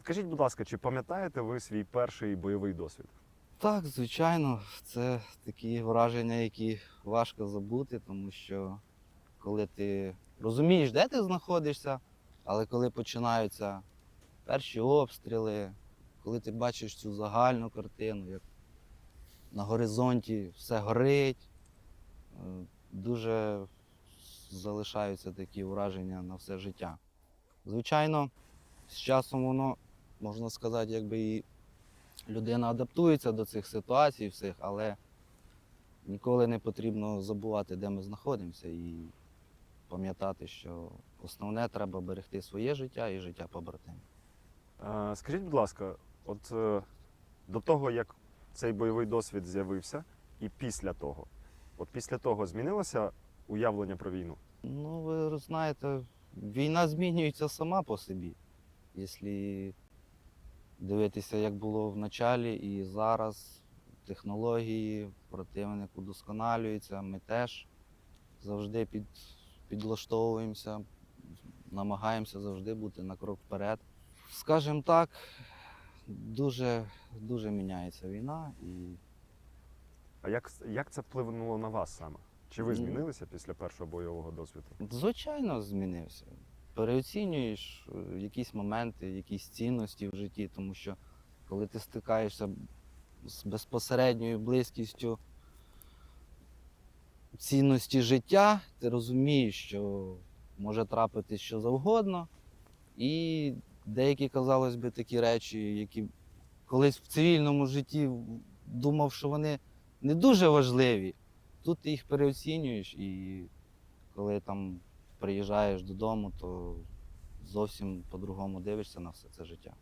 Підкажіть, будь ласка, чи пам'ятаєте ви свій перший бойовий досвід? Так, звичайно, це такі враження, які важко забути, тому що коли ти розумієш, де ти знаходишся, але коли починаються перші обстріли, коли ти бачиш цю загальну картину, як на горизонті все горить, е, дуже залишаються такі враження на все життя. Звичайно, з часом воно, можна сказати, якби і людина адаптується до цих ситуацій всіх, але ніколи не потрібно забувати, де ми знаходимося, і пам'ятати, що основне треба берегти своє життя і життя побратимів. Скажіть, будь ласка, от е, до того, як цей бойовий досвід з'явився, і після того, от після того змінилося уявлення про війну? Ну, ви знаєте, війна змінюється сама по собі. Якщо дивитися, як було в началі і зараз, технології, противник удосконалюється, ми теж завжди під, підлаштовуємося, намагаємося завжди бути на крок вперед. Скажімо так, дуже, дуже міняється війна і А як, як це вплинуло на вас саме? Чи ви змінилися після першого бойового досвіду? Звичайно, змінився. Переоцінюєш е, якісь моменти, якісь цінності в житті, тому що коли ти стикаєшся з безпосередньою близькістю цінності життя, ти розумієш, що може трапитись що завгодно. І деякі, казалось би, такі речі, які колись в цивільному житті думав, що вони не дуже важливі, тут ти їх переоцінюєш і коли там приїжджаєш додому, то зовсім по-другому дивишся на все це життя.